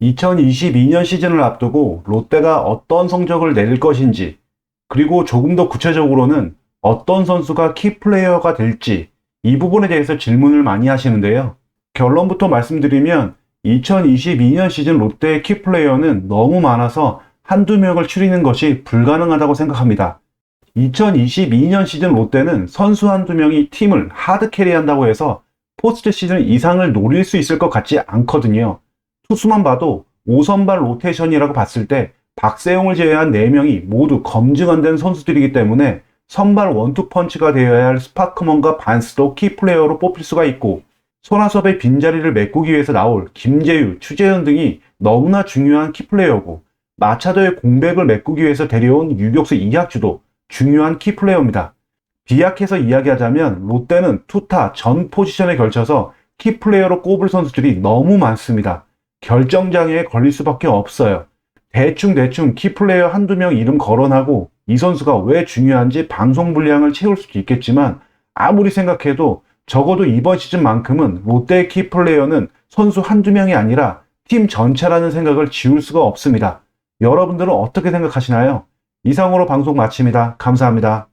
(2022년) 시즌을 앞두고 롯데가 어떤 성적을 낼 것인지 그리고 조금 더 구체적으로는 어떤 선수가 키플레이어가 될지 이 부분에 대해서 질문을 많이 하시는데요. 결론부터 말씀드리면 2022년 시즌 롯데의 키플레이어는 너무 많아서 한두 명을 추리는 것이 불가능하다고 생각합니다. 2022년 시즌 롯데는 선수 한두 명이 팀을 하드 캐리한다고 해서 포스트 시즌 이상을 노릴 수 있을 것 같지 않거든요. 투수만 봐도 5선발 로테이션이라고 봤을 때 박세용을 제외한 4명이 모두 검증 안 된 선수들이기 때문에 선발 원투펀치가 되어야 할 스파크먼과 반스도 키플레이어로 뽑힐 수가 있고 손아섭의 빈자리를 메꾸기 위해서 나올 김재유, 추재현 등이 너무나 중요한 키플레이어고 마차도의 공백을 메꾸기 위해서 데려온 유격수 이학주도 중요한 키플레이어입니다. 비약해서 이야기하자면 롯데는 투타 전 포지션에 걸쳐서 키플레이어로 꼽을 선수들이 너무 많습니다. 결정장애에 걸릴 수밖에 없어요. 대충대충 키플레이어 한두 명 이름 거론하고 이 선수가 왜 중요한지 방송 분량을 채울 수도 있겠지만 아무리 생각해도 적어도 이번 시즌만큼은 롯데의 키플레이어는 선수 한두 명이 아니라 팀 전체라는 생각을 지울 수가 없습니다. 여러분들은 어떻게 생각하시나요? 이상으로 방송 마칩니다. 감사합니다.